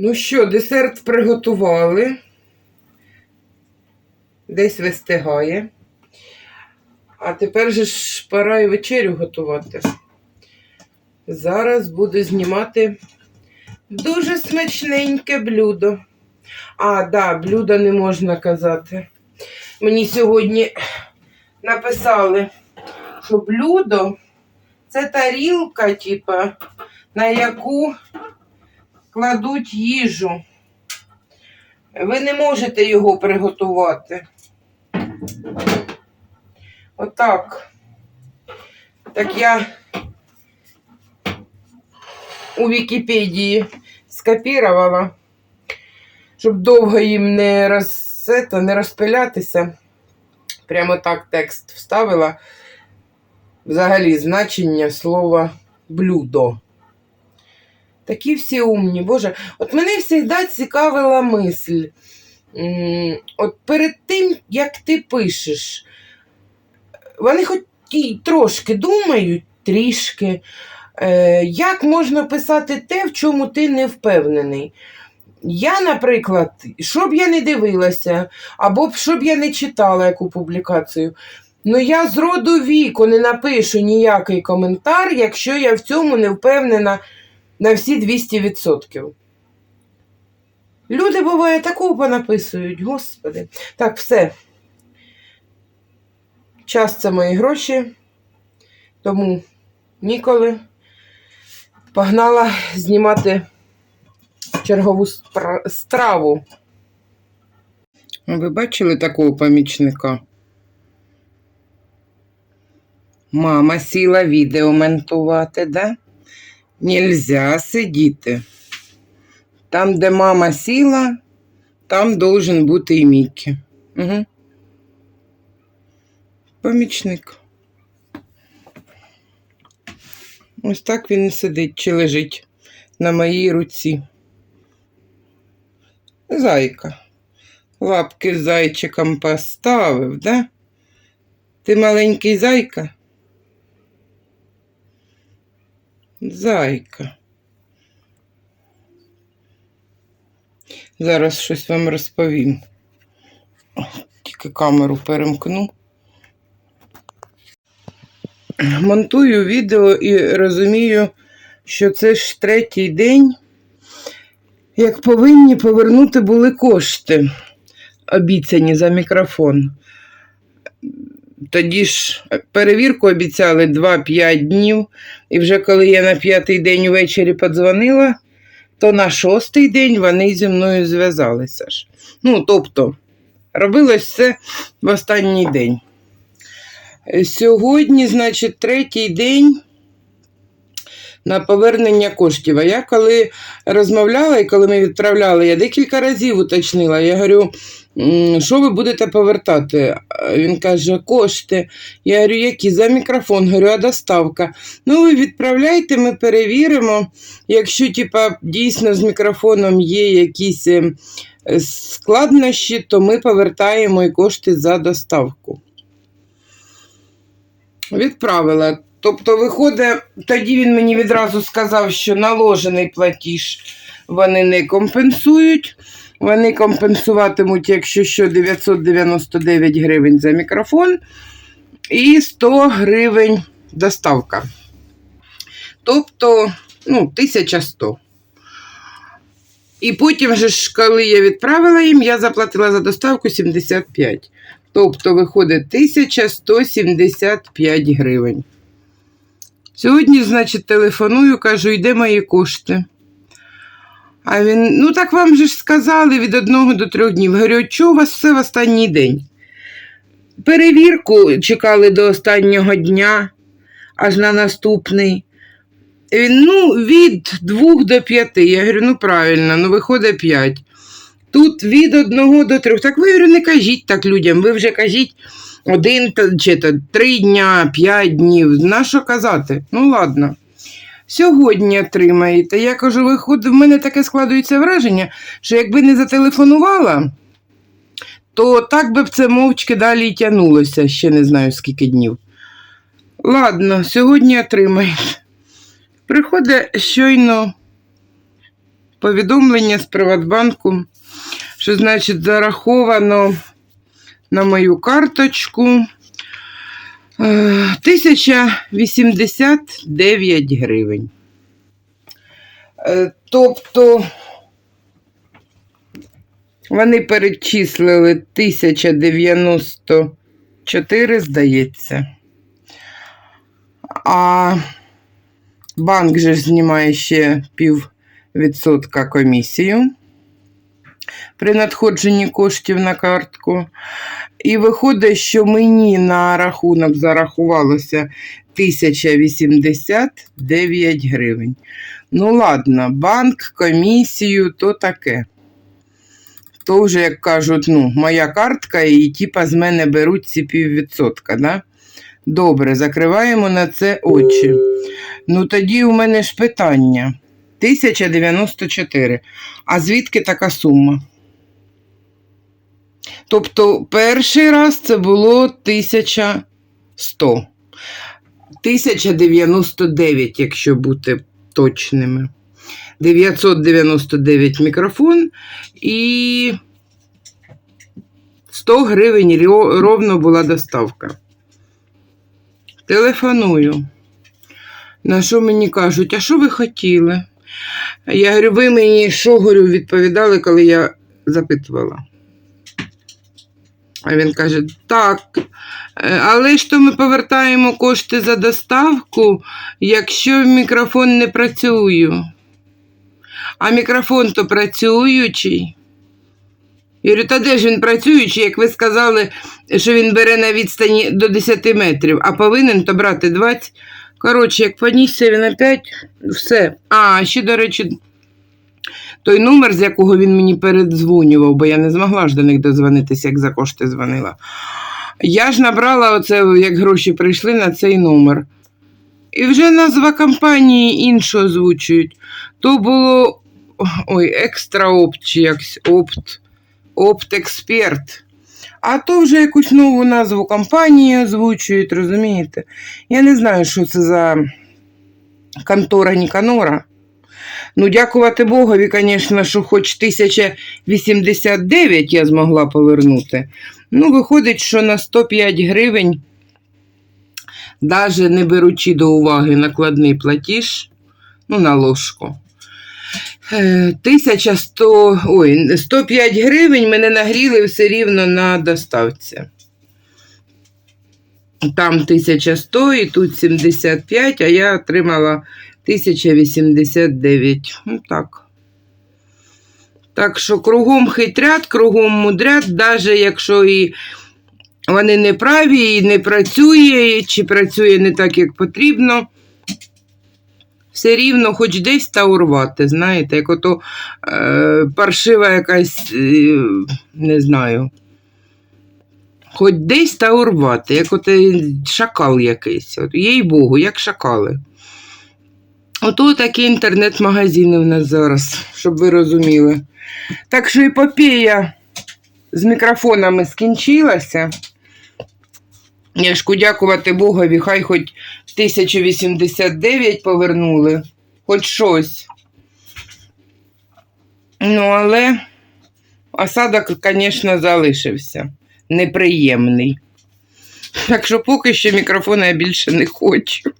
Ну що, десерт приготували. Десь вистигає. А тепер же ж пора і вечерю готувати. Зараз буду знімати дуже смачненьке блюдо. А, да, блюдо не можна казати. Мені сьогодні написали, що блюдо це тарілка, типа, на яку кладуть їжу. Ви не можете його приготувати. Отак. Так я у Вікіпедії скопірувала, щоб довго їм не, роз, це, не розпилятися. Прямо так текст вставила. Взагалі значення слова блюдо. Такі всі умні, Боже. От мене завжди цікавила мисль. От перед тим, як ти пишеш, вони хоч і трошки думають, трішки, як можна писати те, в чому ти не впевнений. Я, наприклад, що б я не дивилася, або що б я не читала яку публікацію, ну я з роду віку не напишу ніякий коментар, якщо я в цьому не впевнена на всі 200%. Люди, буває, такого понаписують, господи. Так, все. Час це мої гроші, тому ніколи погнала знімати чергову страву. Ви бачили такого помічника? Мама сіла відео монтувати, да? Нельзя сидіти. Там, де мама сіла, там должен бути і Мікі. Угу. Помічник. Ось так він сидить чи лежить на моїй руці. Зайка. Лапки з зайчиком поставив, да? Ти маленький зайка? Зайка. Зараз щось вам розповім. Тільки камеру перемкну. Монтую відео і розумію, що це ж третій день, як повинні повернути були кошти, обіцяні за мікрофон. Тоді ж перевірку обіцяли 2-5 днів, і вже коли я на п'ятий день ввечері подзвонила, то на шостий день вони зі мною зв'язалися ж. Ну, тобто, робилось все в останній день. Сьогодні, значить, третій день на повернення коштів. А я коли розмовляла і коли ми відправляли, я декілька разів уточнила. Я говорю, що ви будете повертати? Він каже, кошти. Я говорю, які? За мікрофон. Говорю, а доставка. Ну, ви відправляйте, ми перевіримо. Якщо, типа, дійсно з мікрофоном є якісь е, складнощі, то ми повертаємо і кошти за доставку. Відправила. Тобто, виходить, тоді він мені відразу сказав, що наложений платіж вони не компенсують. Вони компенсуватимуть, якщо що, 999 гривень за мікрофон і 100 гривень доставка. Тобто, ну, 1100. І потім, же коли я відправила їм, я заплатила за доставку 75. Тобто, виходить 1175 гривень. Сьогодні, значить, телефоную, кажу, йде мої кошти. А він, ну так вам же ж сказали від одного до трьох днів. Говорю, що у вас все в останній день? Перевірку чекали до останнього дня, аж на наступний. Він, ну, від двох до п'яти. Я говорю, ну правильно, ну виходить п'ять. Тут від одного до трьох. Так ви не кажіть так людям. Ви вже кажіть один чи то три дня, п'ять днів. На що казати? Ну ладно. сьогодні отримаєте. Я кажу, виходить, в мене таке складується враження, що якби не зателефонувала, то так би б це мовчки далі й тягнулося, ще не знаю скільки днів. Ладно, сьогодні отримаєте. Приходить щойно повідомлення з Приватбанку, що, значить, зараховано на мою карточку е, 1089 гривень. Е, Тобто вони перечислили 1094, здається. А банк же знімає ще пів відсотка комісію при надходженні коштів на картку. І виходить, що мені на рахунок зарахувалося 1089 гривень. Ну, ладно, банк, комісію, то таке. То вже, як кажуть, ну, моя картка, і типа з мене беруть ці піввідсотка, да? Добре, закриваємо на це очі. Ну, тоді у мене ж питання. 1094. А звідки така сума? Тобто, перший раз це було 1100. 1099, якщо бути точними. 999 мікрофон і 100 гривень ровно була доставка. Телефоную. На що мені кажуть, а що ви хотіли? Я говорю, ви мені що говорю, відповідали, коли я запитувала. А він каже: так, е, але ж то ми повертаємо кошти за доставку, якщо мікрофон не працює. А мікрофон то працюючий. Я говорю, та де ж він працюючий, як ви сказали, що він бере на відстані до 10 метрів, а повинен то брати 20. Коротше, як понісся він опять, все. А, ще, до речі, той номер, з якого він мені передзвонював, бо я не змогла ж до них дозвонитися, як за кошти дзвонила. Я ж набрала оце, як гроші прийшли на цей номер. І вже назва компанії іншу озвучують. То було ой, екстра опт чи якось опт, опт-експерт. А то вже якусь нову назву компанії озвучують, розумієте? Я не знаю, що це за контора Ніканора. Ну, дякувати Богові, звісно, що хоч 1089 я змогла повернути. Ну, виходить, що на 105 гривень, навіть не беручи до уваги накладний платіж, ну, на ложку. Е, 1100, ой, 105 гривень мене нагріли все рівно на доставці. Там 1100 і тут 75, а я отримала 1089. Ну так. Так що кругом хитрят, кругом мудрят, навіть якщо і вони не праві, і не працює, чи працює не так, як потрібно. Все рівно, хоч десь та урвати, знаєте, як ото е, паршива якась, е, не знаю. Хоч десь та урвати, як от шакал якийсь. От, їй Богу, як шакали. Ото такі інтернет-магазини в нас зараз, щоб ви розуміли. Так що епопея з мікрофонами скінчилася. Я дякувати Богові, хай хоч 1089 повернули, хоч щось. Ну, але осадок, звісно, залишився. Неприємний. Так що поки що мікрофона я більше не хочу.